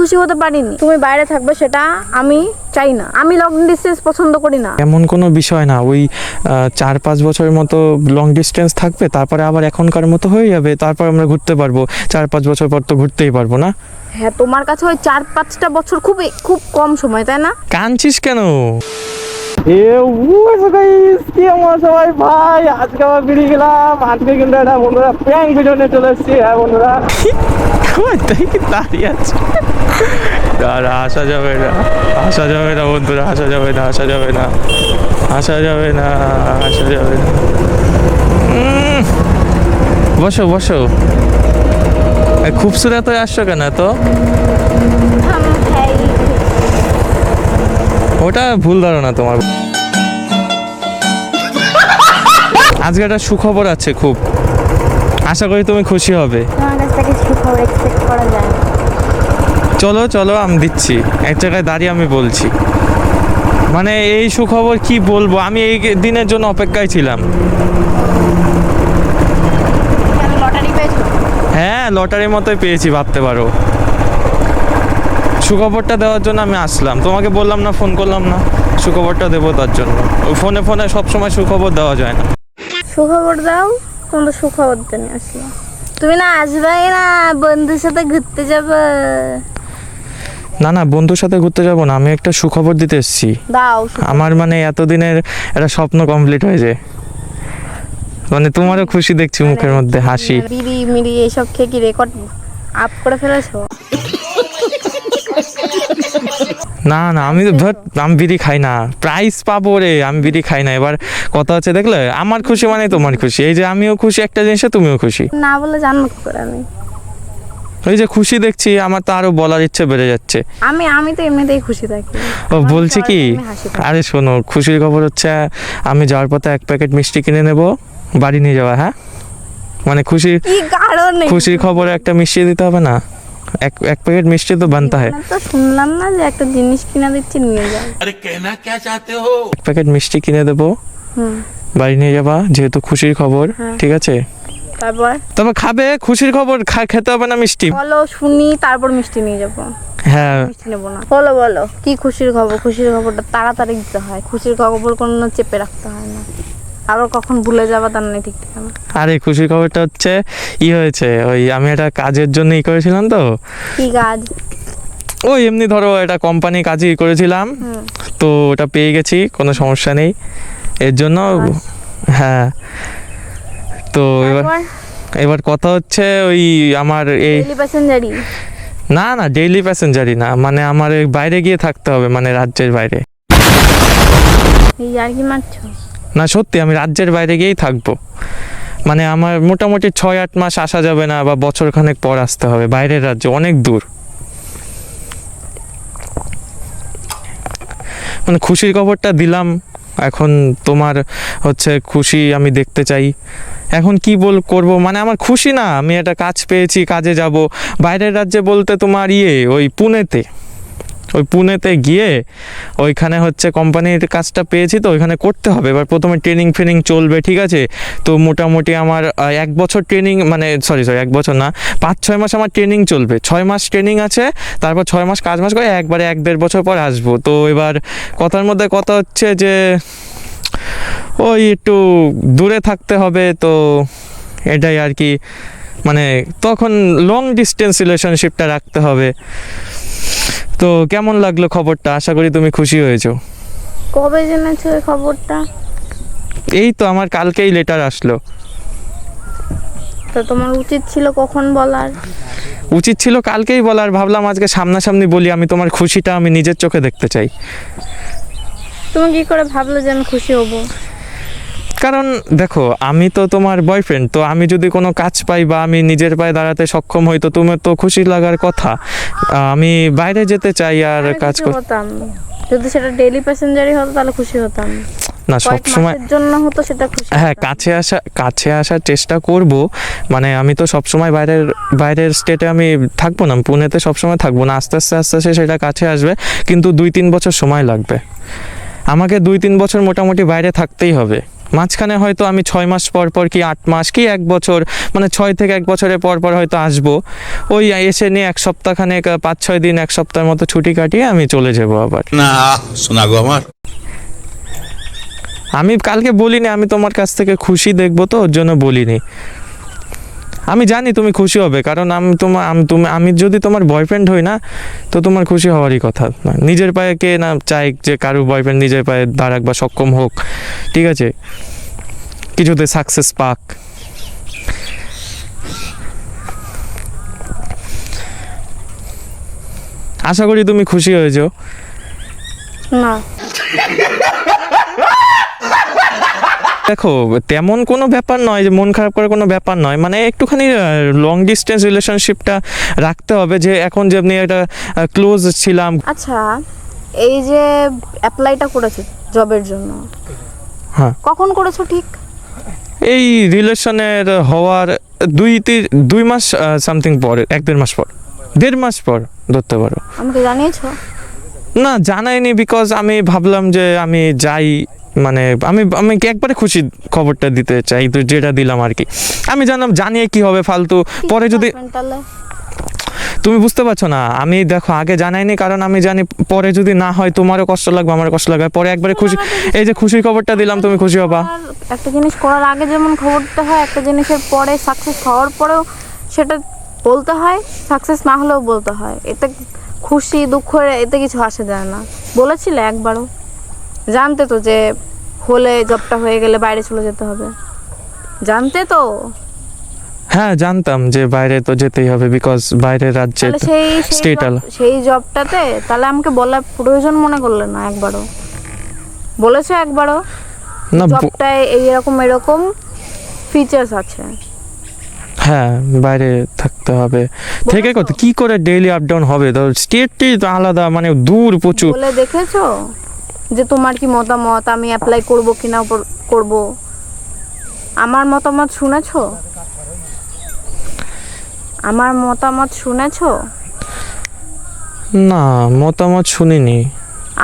খুশি হতে পারিনি। তুমি বাইরে থাকবে সেটা আমি চাই না। আমি লং ডিস্টেন্স পছন্দ করি না। এমন কোনো বিষয় না ওই চার পাঁচ বছরের মতো লং ডিস্টেন্স থাকবে তারপরে আবার এখনকার মতো হয়ে যাবে তারপর আমরা ঘুরতে পারব। চার পাঁচ বছর পর তো ঘুরতেই পারব না? হ্যাঁ তোমার কাছে ওই চার পাঁচটা বছর খুবই খুব কম সময় তাই না? কাঁদছিস কেন? এ কি আমার সবাই ভাই আজকে আবার বেরিয়ে গেলাম। আজকে কিন্তু একটা বন্ধুরা ভিডিও চলে এসেছি। হ্যাঁ বন্ধুরা। তাই কি দাঁড়িয়ে আছে। আর আসা যাবে না। আসা যাবে না বন্ধুরা আসা যাবে না আসা যাবে না। আসা যাবে না আসা যাবে না। বসো বসো। খুবসুরত আসছো কেন তো ওটা ভুল ধারণা তোমার। আজকে একটা সুখবর আছে খুব। আশা করি তুমি খুশি হবে। চলো চলো আমি দিচ্ছি। এক জায়গায় দাঁড়িয়ে আমি বলছি। মানে এই সুখবর কি বলব? আমি এই দিনের জন্য অপেক্ষায় ছিলাম। হ্যাঁ লটারির মতোই পেয়েছি ভাবতে পারো। সুখবরটা দেওয়ার জন্য আমি আসলাম। তোমাকে বললাম না ফোন করলাম না। সুখবরটা দেবো তার জন্য। ওই ফোনে ফোনে সবসময় সুখবর দেওয়া যায় না। সুখবর দাও তোমাদের সুখবর জানি আসলো তুমি না আসবে না বন্ধুর সাথে ঘুরতে যাবে। না না বন্ধুর সাথে ঘুরতে যাব না। আমি একটা সুখবর দিতে এসেছি। দাও আমার মানে এতদিনের একটা স্বপ্ন কমপ্লিট হয়েছে মানে তোমারও খুশি দেখছি মুখের মধ্যে হাসি। বিড়ি মিড়ি এসব খেয়ে কি রেকর্ড আপ করে ফেলেছো? না না আমি তো আমি বিড়ি খাই না। প্রাইস পাবো রে আমি বিড়ি খাই না। এবার কথা হচ্ছে দেখলে আমার খুশি মানে তোমার খুশি। এই যে আমিও খুশি একটা জিনিসে তুমিও খুশি। না বলে জানব করে আমি? ওই যে খুশি দেখছি আমার তো আরও বলার ইচ্ছে বেড়ে যাচ্ছে। আমি আমি তো এমনিতেই খুশি থাকি। ও বলছি কি। আরে শোনো খুশির খবর হচ্ছে আমি যাওয়ার পথে এক প্যাকেট মিষ্টি কিনে নেব বাড়ি নিয়ে যাওয়া হ্যাঁ? মানে খুশি খুশির খবরে একটা মিষ্টি দিতে হবে না? এক এক প্যাকেট মিষ্টি তো বানতে হয়। তো শুনলাম না যে একটা জিনিস কিনা দিচ্ছি নিয়ে যাও। আরে কেনা কে চাইতে হো? এক প্যাকেট মিষ্টি কিনে দেবো। বাড়ি নিয়ে যাবা যেহেতু খুশির খবর হ্যাঁ। ঠিক আছে? তারপর? তবে খাবে খুশির খবর খেতে হবে না মিষ্টি। বলো শুনি তারপর মিষ্টি নিয়ে যাব। হ্যাঁ। মিষ্টি নেব না। বলো বলো কি খুশির খবর? খুশির খবরটা তাড়াতাড়ি দিতে হয়। খুশির খবর কোনো চেপে রাখতে হয় না। আবার কখন ভুলে যাবা তার নেই ঠিক ঠিকানা আরে খুশির খবরটা হচ্ছে ই হয়েছে ওই আমি একটা কাজের জন্য ই করেছিলাম তো। কি কাজ? ওই এমনি ধরো একটা কোম্পানি কাজই করেছিলাম। তো ওটা পেয়ে গেছি কোনো সমস্যা নেই। এর জন্য হ্যাঁ। তো এবার এবার কথা হচ্ছে ওই আমার এই না না ডেইলি প্যাসেঞ্জারই না মানে আমার বাইরে গিয়ে থাকতে হবে মানে রাজ্যের বাইরে। এই আর কি মারছো? না, সত্যি আমি রাজ্যের বাইরে গিয়েই থাকব। মানে আমার মোটামুটি ছয় আট মাস আসা যাবে না বা বছর খানেক পর আসতে হবে, বাইরের রাজ্যে অনেক দূর। মানে খুশির খবরটা দিলাম, এখন তোমার হচ্ছে খুশি আমি দেখতে চাই। এখন কি বল করব? মানে আমার খুশি না, আমি একটা কাজ পেয়েছি, কাজে যাব। বাইরের রাজ্যে বলতে তোমার ইয়ে ওই পুনেতে। ওই পুনেতে গিয়ে ওইখানে হচ্ছে কোম্পানির কাজটা পেয়েছি তো, ওইখানে করতে হবে। এবার প্রথমে ট্রেনিং ফ্রেনিং চলবে, ঠিক আছে? তো মোটামুটি আমার এক বছর ট্রেনিং মানে সরি সরি এক বছর না, পাঁচ, ছয় মাস আমার ট্রেনিং চলবে। ছয় মাস ট্রেনিং আছে, তারপর ছয় মাস কাজ মাস করে একবারে এক দেড় বছর পর আসব। তো এবার কথার মধ্যে কথা হচ্ছে যে, ওই একটু দূরে থাকতে হবে, তো এটাই আর কি। মানে তখন লং ডিস্টেন্স রিলেশনশিপটা রাখতে হবে। তো কেমন লাগল খবরটা? আশা করি তুমি খুশি হয়েছো। কবে জেনেছো এই খবরটা? এই তো আমার কালকেই লেটার আসলো। তো তোমার উচিত ছিল কখন বলার? উচিত ছিল কালকেই বলার। ভাবলাম আজকে সামনাসামনি বলি আমি তোমার খুশিটা আমি নিজের চোখে দেখতে চাই। তুমি কি করে ভাবলে যে আমি খুশি হব? কারণ দেখো আমি তো তোমার বয়ফ্রেন্ড তো আমি যদি কোনো কাজ পাই বা আমি নিজের পায়ে দাঁড়াতে সক্ষম হই তো তোমার তো খুশি লাগার কথা। আমি বাইরে যেতে চাই আর কাজ খুশি কর যদি সেটা ডেইলি প্যাসেঞ্জারই হতো তাহলে খুশি হতাম। না সব সময় জন্য হতো সেটা খুশি হ্যাঁ কাছে আসা কাছে আসার চেষ্টা করব। মানে আমি তো সব সময় বাইরের বাইরের স্টেটে আমি থাকব না পুনেতে সব সময় থাকব না আস্তে আস্তে আস্তে আস্তে সেটা কাছে আসবে কিন্তু দুই তিন বছর সময় লাগবে। আমাকে দুই তিন বছর মোটামুটি বাইরে থাকতেই হবে। মাঝখানে হয়তো আমি ছয় মাস পর পর কি আট মাস কি এক বছর মানে ছয় থেকে এক বছরের পর পর হয়তো আসব ওই এসে নিয়ে এক সপ্তাহখানেক পাঁচ ছয় দিন এক সপ্তাহের মতো ছুটি কাটিয়ে আমি চলে যাব আবার। না শোনাগো আমার। আমি কালকে বলিনি আমি তোমার কাছ থেকে খুশি দেখব তো ওর জন্য বলিনি। আমি জানি তুমি খুশি হবে, কারণ আমি তোমার তুমি, আমি যদি তোমার বয়ফ্রেন্ড হই না, তো তোমার খুশি হওয়ারই কথা। নিজের পায়ে কে না চাই যে কারও বয়ফ্রেন্ড নিজের পায়ে দাঁড়াক বা সক্ষম হোক, ঠিক আছে? কিছুতে সাকসেস পাক। আশা করি তুমি খুশি হয়েছো। না। দেখো তেমন কোনো ব্যাপার নয় যে মন খারাপ করার কোনো ব্যাপার নয়। মানে একটুখানি লং ডিস্টেন্স রিলেশনশিপটা রাখতে হবে যে এখন যে আপনি একটা ক্লোজ ছিলাম। আচ্ছা এই যে অ্যাপ্লাইটা করেছ জবের জন্য হ্যাঁ। কখন করেছ ঠিক? এই রিলেশনের হওয়ার দুই তিন দুই মাস সামথিং পরে এক দেড় মাস পর। দেড় মাস পর ধরতে পারো। আমাকে জানিয়েছো? না জানাইনি বিকজ আমি ভাবলাম যে আমি যাই। মানে আমি আমি কি একবারে খুশি খবরটা দিতে চাই তো যেটা দিলাম আর কি। আমি জানলাম জানিয়ে কি হবে ফালতু পরে যদি? তুমি বুঝতে পারছ না আমি দেখো আগে জানাইনি কারণ আমি জানি পরে যদি না হয় তোমারও কষ্ট লাগবে আমারও কষ্ট লাগবে পরে একবারে খুশি এই যে খুশির খবরটা দিলাম তুমি খুশি হবা। একটা জিনিস করার আগে যেমন খবরটা হয় একটা জিনিসের পরে সাকসেস হওয়ার পরেও সেটা বলতে হয় সাকসেস না হলেও বলতে হয়। এতে খুশি দুঃখ এতে কিছু আসে যায় না। বলেছিলে একবারও? জানতে তো যে হলে জবটা হয়ে গেলে বাইরে চলে যেতে হবে। জানতে তো? হ্যাঁ জানতাম যে বাইরে তো যেতেই হবে বিকজ বাইরের রাজ্যে তাহলে সেই সেই job- সেই জবটাতে তাহলে আমাকে বলা প্রয়োজন মনে করলে না একবারও। বলেছ একবারও? না ব- জবটায় এইরকম এরকম ফিচার্স আছে। হ্যাঁ বাইরে থাকতে হবে। থেকে? কত? কি করে ডেইলি আপ ডাউন হবে? তো স্টেটটি তো আলাদা মানে দূর প্রচুর। বলে দেখেছ? যে তোমার কি মতামত? আমি অ্যাপ্লাই করব কি না করব? আমার মতামত শুনেছো? আমার মতামত শুনেছো? না মতামত শুনিনি।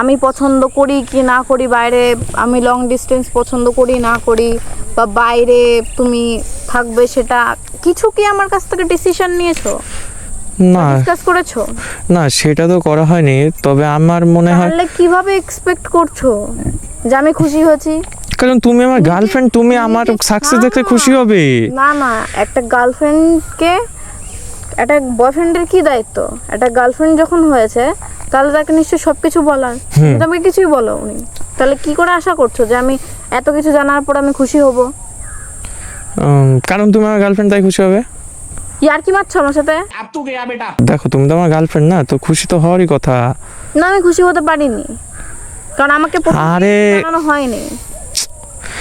আমি পছন্দ করি কি না করি বাইরে আমি লং ডিস্টেন্স পছন্দ করি না করি বা বাইরে তুমি থাকবে সেটা কিছু কি আমার কাছ থেকে ডিসিশন নিয়েছো? না। ডিসকাস করেছ? না সেটা তো করা হয়নি তবে আমার মনে হয় তাহলে কীভাবে এক্সপেক্ট করছ যে আমি খুশি হয়েছি? কারণ তুমি আমার গার্লফ্রেন্ড তুমি আমার সাকসেস না। খুশি হবে। না না একটা গার্লফ্রেন্ডকে একটা বয়ফ্রেন্ডের কি দায়িত্ব? একটা গার্লফ্রেন্ড যখন হয়েছে তাহলে তাকে নিশ্চয়ই সব কিছু বলার তুমি কিছুই বলো উনি তাহলে কি করে আশা করছ যে আমি এত কিছু জানার পর আমি খুশি হব? কারণ তুমি আমার গার্লফ্রেন্ড তাই খুশি হবে? ইয়ার কি মারছো আমার সাথে? দেখো তুমি তো আমার গার্লফ্রেন্ড না তো খুশি তো হওয়ারই কথা। না আমি খুশি হতে পারিনি। কারণ আমাকে আরে। হয়নি।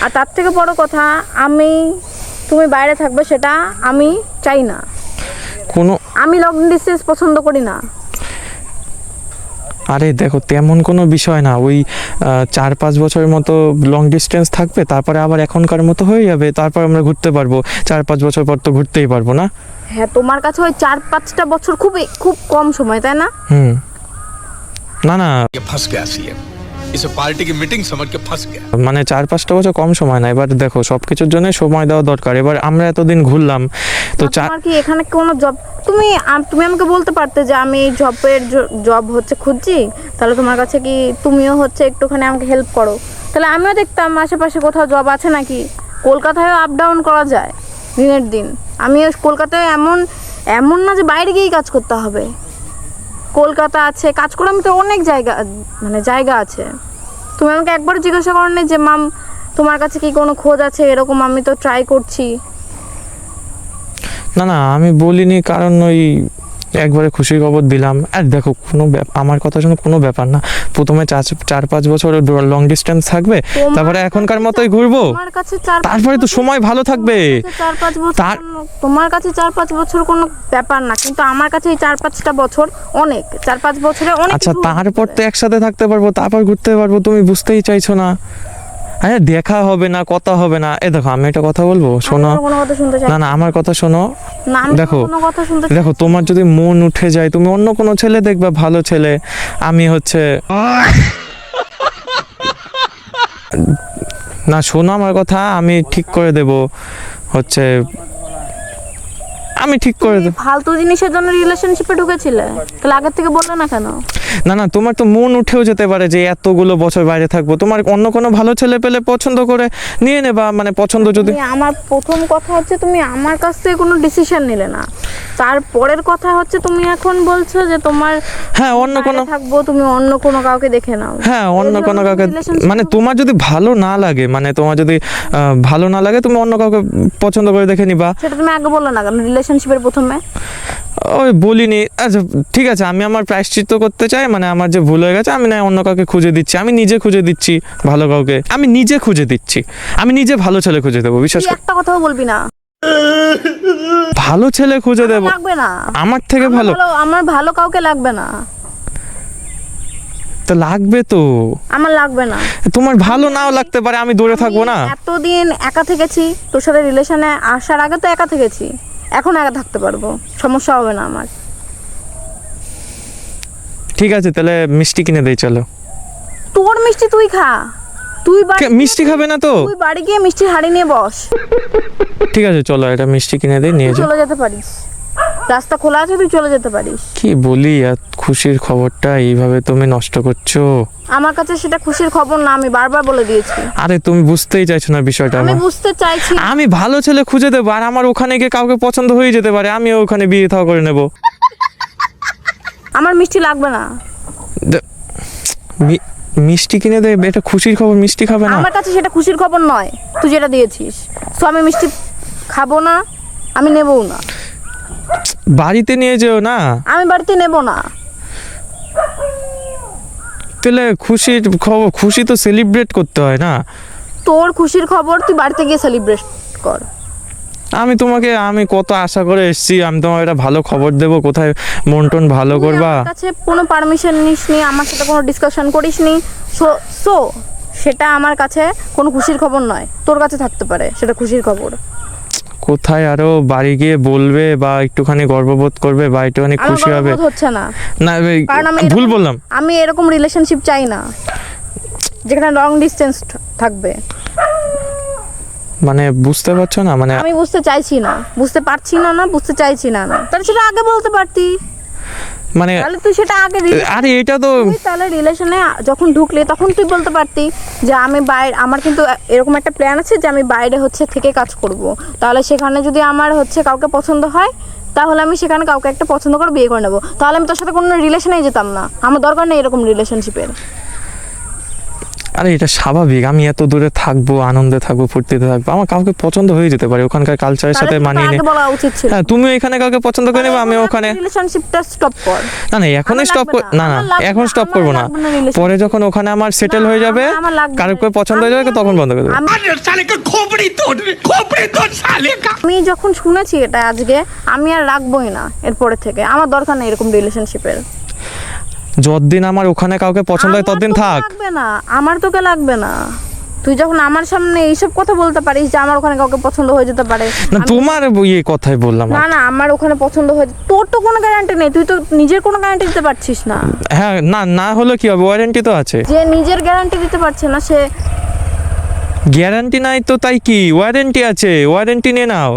আর তার থেকে বড় কথা আমি তুমি বাইরে থাকবে সেটা আমি চাই না। কোনো আমি লং ডিস্টেন্স পছন্দ করি না। আরে দেখো তেমন কোনো বিষয় না। ওই চার পাঁচ বছরের মতো লং ডিস্টেন্স থাকবে তারপরে আবার এখনকার মতো হয়ে যাবে তারপর আমরা ঘুরতে পারব। চার পাঁচ বছর পর তো ঘুরতেই পারব না? হ্যাঁ তোমার কাছে ওই চার পাঁচটা বছর খুবই খুব কম সময় তাই না? হুম। না না। इसे पार्टी की मीटिंग समझ के फंस गया মানে চার পাঁচটা বছর কম সময় না এবার দেখো সব কিছুর জন্য সময় দেওয়া দরকার এবার আমরা এতদিন ঘুরলাম তো আর চার তোমার কি এখানে কোনো জব তুমি আম- তুমি আমাকে বলতে পারতে যে আমি এই জবের জব হচ্ছে খুঁজছি তাহলে তোমার কাছে কি তুমিও হচ্ছে একটুখানি আমাকে হেল্প করো তাহলে আমিও দেখতাম আশেপাশে কোথাও জব আছে নাকি কলকাতায়ও আপ ডাউন করা যায় দিনের দিন আমি কলকাতায় এমন এমন না যে বাইরে গিয়েই কাজ করতে হবে কলকাতা আছে কাজ করে আমি তো অনেক জায়গা মানে জায়গা আছে। তুমি আমাকে একবার জিজ্ঞাসা করো যে, মাম, তোমার কাছে কি কোনো খোঁজ আছে? এরকম আমি তো ট্রাই করছি। না না, আমি বলিনি, কারণ ওই একবারে খুশির খবর দিলাম। আর দেখো কোনো আমার কথা শুনে কোনো ব্যাপার না। প্রথমে চার চার পাঁচ বছর লং ডিস্টেন্স থাকবে তারপরে এখনকার মতোই ঘুরবো। তারপরে তো সময় ভালো থাকবে। তোমার কাছে চার পাঁচ বছর তোমার কাছে চার পাঁচ বছর কোনো ব্যাপার না কিন্তু আমার কাছে এই চার পাঁচটা বছর অনেক। চার পাঁচ বছরে অনেক আচ্ছা তারপর তো একসাথে থাকতে পারব তারপর ঘুরতে পারব তুমি বুঝতেই চাইছো না। আরে দেখা হবে না কথা হবে না। এ দেখো আমি একটা কথা বলব? শোনো। না না আমার কথা শোনো। দেখো, দেখো তোমার যদি মন উঠে যায় তুমি অন্য কোনো ছেলে দেখবে ভালো ছেলে। আমি হচ্ছে না শোনো আমার কথা আমি ঠিক করে দেব। হচ্ছে আমি ঠিক করে দেব। ফালতু জিনিসের জন্য রিলেশনশিপে ঢুকেছিলে? তাহলে আগের থেকে বললে না কেন? না না তোমার তো মন উঠেও যেতে পারে যে এতগুলো বছর বাইরে থাকব। তোমার অন্য কোনো ভালো ছেলে পেলে পছন্দ করে নিয়ে নেবা মানে পছন্দ যদি আমার প্রথম কথা হচ্ছে তুমি আমার কাছ থেকে কোনো ডিসিশন নিলে না। তারপরের কথা হচ্ছে তুমি এখন বলছো যে তোমার হ্যাঁ অন্য কোনো থাকব তুমি অন্য কোনো কাউকে দেখে নাও। হ্যাঁ অন্য কোনো কাউকে মানে তোমার যদি ভালো না লাগে মানে তোমার যদি ভালো না লাগে তুমি অন্য কাউকে পছন্দ করে দেখে নিবা। সেটা তুমি আগে বললে না কেন? রিলেশনশিপের প্রথমে? ওই বলিনি। আচ্ছা ঠিক আছে আমি আমার প্রায়শ্চিত্ত করতে চাই মানে আমার যে ভুল হয়ে গেছে আমি না অন্য কাউকে খুঁজে দিচ্ছি। আমি নিজে খুঁজে দিচ্ছি ভালো কাউকে। আমি নিজে খুঁজে দিচ্ছি। আমি নিজে ভালো ছেলে খুঁজে দেবো বিশ্বাস একটা কথাও বলবি না। ভালো ছেলে খুঁজে দেবো? লাগবে না। আমার থেকে ভালো? ভালো আমার ভালো কাউকে লাগবে না। তো লাগবে তো। আমার লাগবে না। তোমার ভালো নাও লাগতে পারে আমি দূরে থাকব না। এতদিন একা থেকেছি তোর সাথে রিলেশনে আসার আগে তো একা থেকেছি। এখন একা থাকতে পারব। সমস্যা হবে না আমার। ঠিক আছে তাহলে মিষ্টি কিনে দেই চলো। তোর মিষ্টি তুই খা। তুই মিষ্টি খাবে না তো? তুই বাড়ি গিয়ে মিষ্টি হাড়ি নিয়ে বস। ঠিক আছে চলো এটা মিষ্টি কিনে দিই নিয়ে চলো চলে যেতে পারিস। রাস্তা খোলা আছে তুই চলে যেতে পারিস। কি বলি আর খুশির খবরটা এইভাবে তুমি নষ্ট করছ? আমার কাছে সেটা খুশির খবর না আমি বারবার বলে দিয়েছি। আরে তুমি বুঝতেই চাইছো না বিষয়টা আমি আমার। বুঝতে চাইছি। আমি ভালো ছেলে খুঁজে দেবো আর আমার ওখানে গিয়ে কাউকে পছন্দ হয়ে যেতে পারে আমিও ওখানে বিয়ে থাও করে নেব। আমার মিষ্টি লাগবে না। দে- মি- মিষ্টি কিনে দে এটা খুশির খবর মিষ্টি খাবে না? আমার কাছে সেটা খুশির খবর নয় তুই যেটা দিয়েছিস। তো আমি মিষ্টি খাব না আমি নেবও না। বাড়িতে নিয়ে যেও না? আমি বাড়িতে নেব না। তাহলে খুশির খবর খুশি তো সেলিব্রেট করতে হয় না? তোর খুশির খবর তুই বাড়িতে গিয়ে সেলিব্রেট কর। আমি তোমাকে আমি কত আশা করে এসেছি আমি তোমাকে একটা ভালো খবর দেবো কোথায় মন টন ভালো করবা? আমার কাছে কোনো পারমিশন নিস নি আমার সাথে কোনো ডিসকাশন করিস নি। সো সো সেটা আমার কাছে কোনো খুশির খবর নয় তোর কাছে থাকতে পারে সেটা খুশির খবর। কোথায় আরও বাড়ি গিয়ে বলবে বা একটুখানি গর্ববোধ করবে বা একটুখানি খুশি হবে? হচ্ছে না। না ভুল বললাম। আমি এরকম রিলেশনশিপ চাই না। যেখানে লং ডিস্টেন্স থাকবে। মানে বুঝতে পারছ না? মানে আমি বুঝতে চাইছি না। বুঝতে পারছি না না বুঝতে চাইছি না না তাহলে সেটা আগে বলতে পারতি। মানে তাহলে তুই সেটা আগে আরে এটা তো তাহলে রিলেশনে যখন ঢুকলি তখন তুই বলতে পারতি যে আমি বাইরে আমার কিন্তু এরকম একটা প্ল্যান আছে যে আমি বাইরে হচ্ছে থেকে কাজ করব। তাহলে সেখানে যদি আমার হচ্ছে কাউকে পছন্দ হয় তাহলে আমি সেখানে কাউকে একটা পছন্দ করে বিয়ে করে নেব। তাহলে আমি তোর সাথে কোনো রিলেশনেই যেতাম না। আমার দরকার নেই এরকম রিলেশনশিপের আরে এটা স্বাভাবিক। আমি এত দূরে থাকব আনন্দে থাকব ফুর্তিতে থাকব আমার কাউকে পছন্দ হয়ে যেতে পারে। ওখানকার কালচারের সাথে মানিয়ে নে হ্যাঁ তুমি এখানে কাউকে পছন্দ করে নেবে আমি ওখানে স্টপ কর। না না এখনই স্টপ না না এখন স্টপ করব না। পরে যখন ওখানে আমার সেটেল হয়ে যাবে কারোকে পছন্দ হয়ে যাবে তখন বন্ধ করে আমি যখন শুনেছি এটা আজকে আমি আর রাখবোই না এরপরে থেকে। আমার দরকার নেই এরকম রিলেশনশিপের যতদিন আমার ওখানে কাউকে পছন্দ হয় ততদিন থাক। লাগবে না আমার তোকে লাগবে না। তুই যখন আমার সামনে এইসব কথা বলতে পারিস যে আমার ওখানে কাউকে পছন্দ হয়ে যেতে পারে না তোমার ইয়ে কথাই বললাম না না আমার ওখানে পছন্দ হয়ে তোর তো কোনো গ্যারান্টি নেই তুই তো নিজের কোনো গ্যারান্টি দিতে পারছিস না। হ্যাঁ না না হলে কি হবে? ওয়ারেন্টি তো আছে। যে নিজের গ্যারান্টি দিতে পারছে না সে গ্যারান্টি নাই তো তাই কি? ওয়ারেন্টি আছে ওয়ারেন্টি নিয়ে নাও।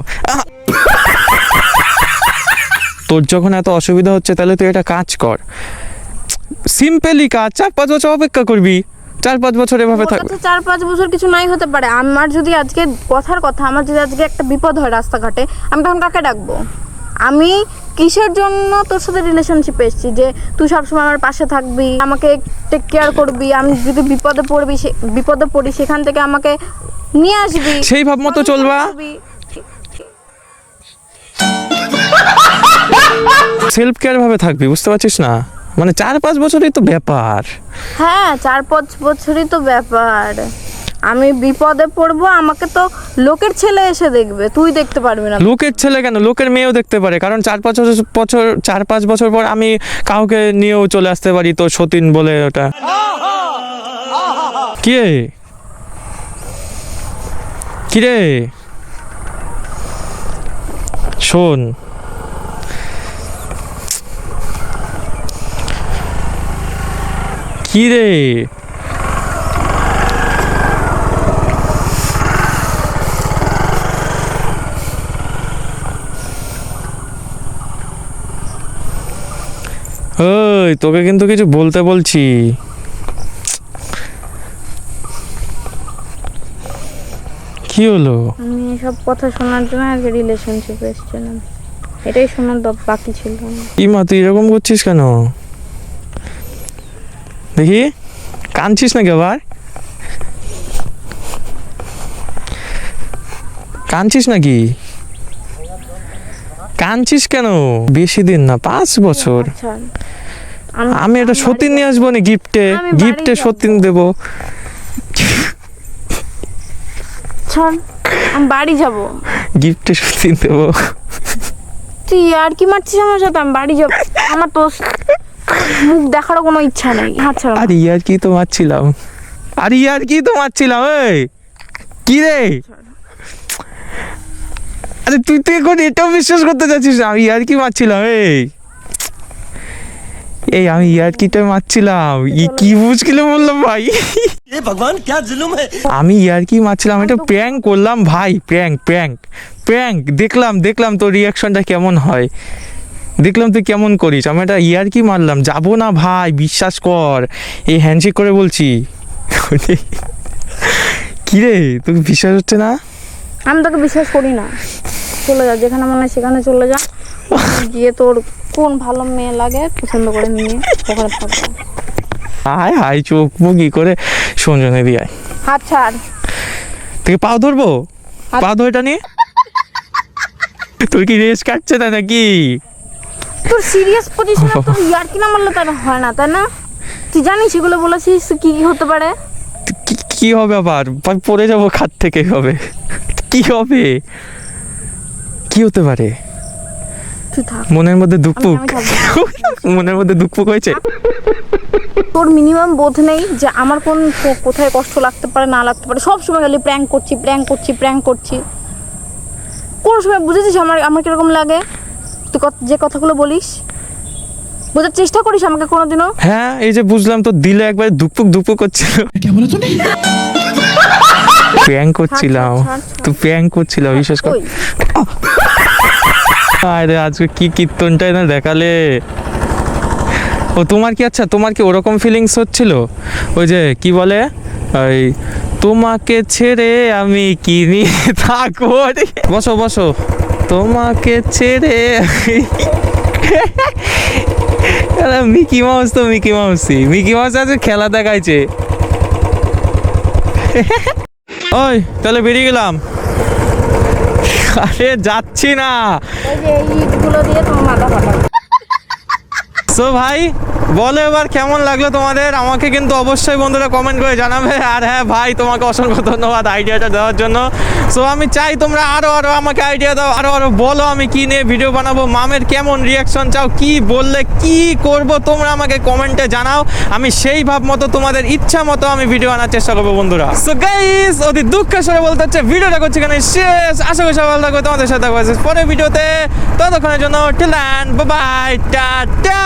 তোর যখন এত অসুবিধা হচ্ছে তাহলে তুই এটা কাজ কর। সিম্পলি কাজ চার পাঁচ বছর অপেক্ষা করবি। চার পাঁচ বছর এভাবে থাকবে চার পাঁচ বছর কিছু নাই হতে পারে। আমার যদি আজকে কথার কথা আমার যদি আজকে একটা বিপদ হয় রাস্তাঘাটে আমি তখন কাকে ডাকবো? আমি কিসের জন্য তোর সাথে রিলেশনশিপে এসেছি যে তুই সবসময় আমার পাশে থাকবি আমাকে টেক কেয়ার করবি আমি যদি বিপদে পড়বি বিপদে পড়ি সেখান থেকে আমাকে নিয়ে আসবি সেই ভাব মতো চলবা। সেলফ কেয়ার ভাবে থাকবি বুঝতে পারছিস না? মানে চার পাঁচ বছরই তো ব্যাপার। হ্যাঁ চার পাঁচ বছরই তো ব্যাপার। আমি বিপদে পড়ব আমাকে তো লোকের ছেলে এসে দেখবে। তুই দেখতে পারবি না। লোকের ছেলে কেন? লোকের মেয়েও দেখতে পারে। কারণ চার পাঁচ বছর বছর চার পাঁচ বছর পর আমি কাউকে নিয়েও চলে আসতে পারি তো সতীন বলে ওটা। কে? কিরে? শোন। কি রে ওই তোকে কিন্তু কিছু বলতে বলছি। কি হলো? আমি সব কথা শোনার জন্য আগে রিলেশনশিপে এসেছিলাম। এটাই শোনার বাকি ছিল। কি মা তুই এরকম করছিস কেন? দেখি কাঁদছিস নাকি আবার? কাঁদছিস নাকি? কাঁদছিস কেন? বেশি দিন না পাঁচ বছর। আমি এটা সতীন নিয়ে আসব না গিফটে গিফটে। সতীন দেবো। আমি বাড়ি যাব। গিফটে সতীন দেবো। তুই আর কি মারছিস আমার সাথে? আমি বাড়ি যাব। আমার তো মুখ দেখারও কোনো ইচ্ছা নেই হাত ছাড়ো ইয়ার কি তো মারছিলাম? আরে ইয়ার কি তো মারছিলাম এই! কি রে? আরে তুই তো এখন এটাও বিশ্বাস করতে চাচ্ছিস আমি ইয়ার কি মারছিলাম এই! এই আমি ইয়ারকিটা মারছিলাম ই কি মুশকিলে বললাম ভাই? এ ভগবান ক্যা জুলুম হ্যায় আমি ইয়ারকি মারছিলাম এটা প্র্যাঙ্ক করলাম ভাই প্র্যাঙ্ক প্র্যাঙ্ক প্র্যাঙ্ক দেখলাম দেখলাম তোর রিয়াকশনটা কেমন হয়। দেখলাম তুই কেমন করিস? আমি এটা ইয়ার কি মারলাম? যাব না ভাই বিশ্বাস কর। এই হ্যান্ডশেক করে বলছি। কি রে? তোকে বিশ্বাস হচ্ছে না? আমি তোকে বিশ্বাস করি না। চলে যা যেখানে মনে হয় সেখানে চলে যা। গিয়ে তোর কোন ভালো মেয়ে লাগে পছন্দ করে নিয়ে ওখানে থাকব আয় হাই চোখ মুখ ই করে সঞ্জনে দিয়ে আয়। হাত ছাড়। তুই পাও ধরবো? পা ধরটা নিয়ে তোর কি রেস কাটছে না নাকি? তোর সিরিয়াস পজিশনে তোর ইয়ার কি না মারলে তার হয় না তাই না? তুই জানিস এগুলো বলেছিস কি কি হতে পারে? কি হবে আবার? পড়ে যাব খাট থেকে হবে। কি হবে? কি হতে পারে? মনের মধ্যে দুপুক মনের মধ্যে দুপুক হয়েছে? তোর মিনিমাম বোধ নেই যে আমার কোন কোথায় কষ্ট লাগতে পারে না লাগতে পারে? সব সময় খালি প্র্যাঙ্ক করছি প্র্যাঙ্ক করছি প্র্যাঙ্ক করছি। কোন সময় বুঝেছিস আমার আমার কীরকম লাগে? তুই কত- যে কথাগুলো বলিস বোঝার চেষ্টা করিস আমাকে কোনোদিনও। হ্যাঁ এই যে বুঝলাম তো দিলে একবার দুপুক দুপুক করছিল। প্র্যাঙ্ক করছিলাম। তুই প্র্যাঙ্ক করছিলাম বিশেষ করে। আরে আজকে কি কীর্তনটাই না দেখালে। ও তোমার কি আচ্ছা তোমার কি ওরকম ফিলিংস হচ্ছিল? ওই যে কি বলে? ওই তোমাকে ছেড়ে আমি কি নিয়ে থাকব বসো বসো। তোমাকে ছেড়ে আমি- মিকি মাউস তো মিকি মাউসই। মিকি মাউস আছে খেলা দেখাইছে। ওই তাহলে বেরিয়ে গেলাম। আরে যাচ্ছি না। সো ভাই বলো এবার কেমন লাগল তোমাদের? আমাকে কিন্তু অবশ্যই বন্ধুরা কমেন্ট করে জানাবে। আর হ্যাঁ ভাই, তোমাকে অসংখ্য ধন্যবাদ আইডিয়াটা দেওয়ার জন্য। সো আমি চাই তোমরা আরও আরও আমাকে আইডিয়া দাও আরও আরও বলো আমি কি নিয়ে ভিডিও বানাবো, মামের কেমন রিয়াকশন চাও, কি বললে, কি করব তোমরা আমাকে কমেন্টে জানাও। আমি সেই ভাব মতো তোমাদের ইচ্ছা মতো আমি ভিডিও আনার চেষ্টা করব বন্ধুরা। সো গাইস অতি দুঃখের সরে বলতে হচ্ছে, ভিডিওটা করছি এখানে শেষ। আশা করি সবাই থাকবে তোমাদের সাথে দেখা পরের ভিডিওতে। ততক্ষণের জন্য টিল বাই টাটা